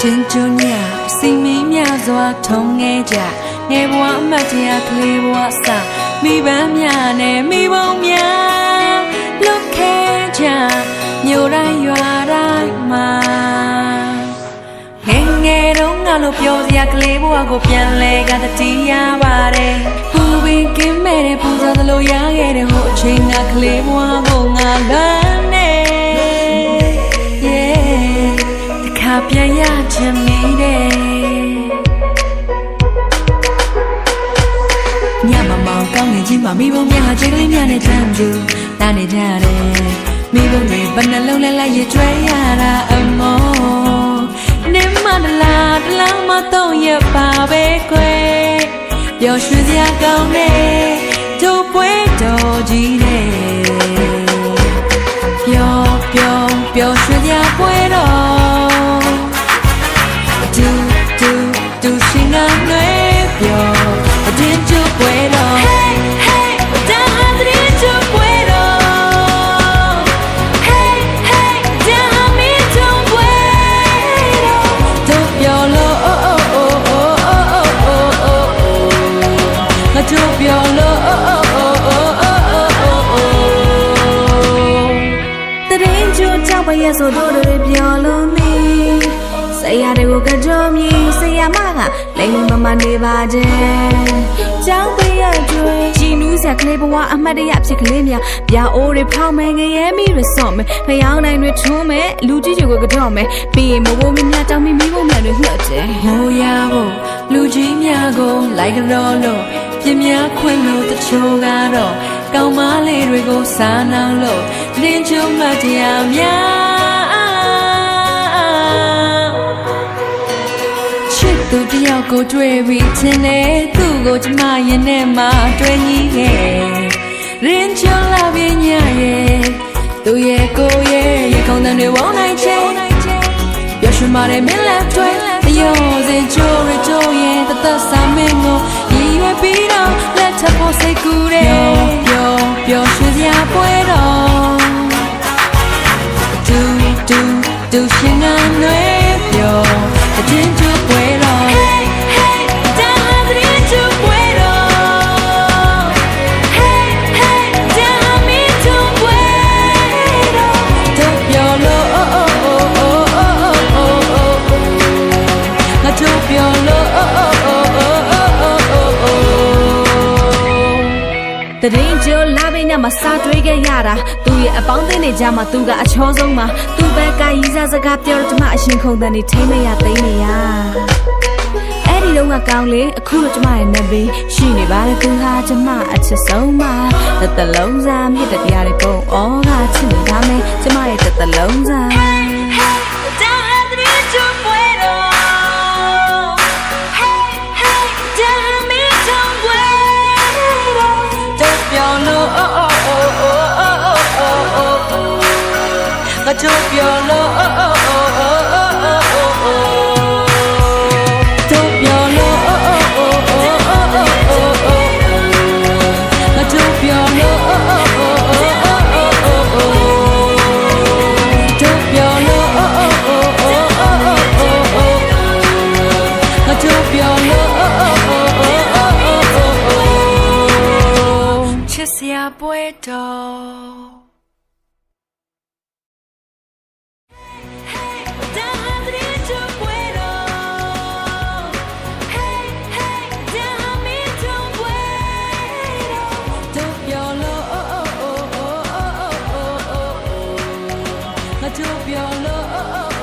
ချင်းကျွညာစီမင်းများစွာထုံငဲကြငယ်ဘဝအမတ်တရားကလေးဘဝစမိဘများနဲ့မိဘုံများလွတ်ခဲကြမြို့တိုင်းရွာတိုင်းမှာငယ်ငယ်တုန်းကလို့ပြောစရာကလေးဘဝကိုပြန်လဲကတတိယပါတယ်ပူပင်ကင်းမဲ့တဲ့ပူဇော်သလိုရခဲ့တဲ့ဟိုအချိန်ကကလေးဘဝကိုငါလ ချင်မိတယ်ညမမောင်ကောင်းနေချင်းမမိဘုံများဟာချိန်ကလေးများနဲ့ချမ်းကျူတာနေကြတယ်မိဘုံတွေဘယ်နှလုံးလဲလိုက်ရကျွဲရတာအမောနေမတလားတလားမတော့ရပါပဲကွယ်ပျော်ရွှင်စရာကောင်းတဲ့တို့ပွဲတော်ကြီးတဲ့ပျော်ပျော်ပျော်ရွှင် ရဲ့ဆိုတို့တွေပြောလို့မီဆရာတွေကိုကြောမြည်ဆရာမကလိမ်မမနေပါခြင်းကြောက်ပရဲ့ကျွေးကြည်နူးစရာကလေးဘဝအမှတ်တရဖြစ်ကလေးများပြအိုးတွေဖောက်မယ်ငရဲမီတွေစော့မယ်ဖျောင်းနိုင်တွေထုံးမယ်လူကြီးတွေကိုကြောမယ်ပြီးရင်မဘိုးမများတောင်းမီမိဖို့မှန်တွေနှက်တယ်ဟိုရဖို့လူကြီးများကိုလိုက်ကြောလို့ပြင်းများခွင့်လို့တချို့ကတော့ကောင်းမလေးတွေကိုစားနှောင်းလို့လင်းချုံမတရားများ က်ကိုတွေ့ပြီးချင်းတယ်သူ့ကိုကျမရင်ထဲမှာတွေ့ညီခဲ့ရင်ချုံလာပြင်းညရဲ့သူရဲ့ကိုယ်ရဲ့ရေခုံတန်တွေဝေါနိုင်ချေပျော်ရွှင်ပါတယ်မင်းလက်တွေအယောစင်ချိုးရချိုးရင်တသက်စာမင်းကိုရည်ရွယ်ပြီးတော့လက်ထပ်ဖို့စိတ်ကူးတယ် တရင်ကျိုးလာပင်ညမှာစားတွေးခဲ့ရတာသူ့ရဲ့အပေါင်းအသင်းတွေကြားမှာသူကအချောဆုံးမှာသူ့ဘက်ကရီးစားစကားပြောတော့ကျမအရှင်ခုန်တဲ့နေထိမ့်မရသိမ့်နေရအဲ့ဒီတော့ကကောင်းလေအခုတော့ကျမရဲ့နဘေးရှိနေပါလေသူဟာကျမအချစ်ဆုံးမှာတစ်သလုံးစားမြစ်တဲ့တရားတွေကုန်ဩကချစ်နေတာမယ်ကျမရဲ့တစ်သလုံးစား ထုတ်ပြောလို့ထုတ်ပြောလို့ထုတ်ပြောလို့ထုတ်ပြောလို့ထုတ်ပြောလို့ချစ်စရာပွဲတော် your love.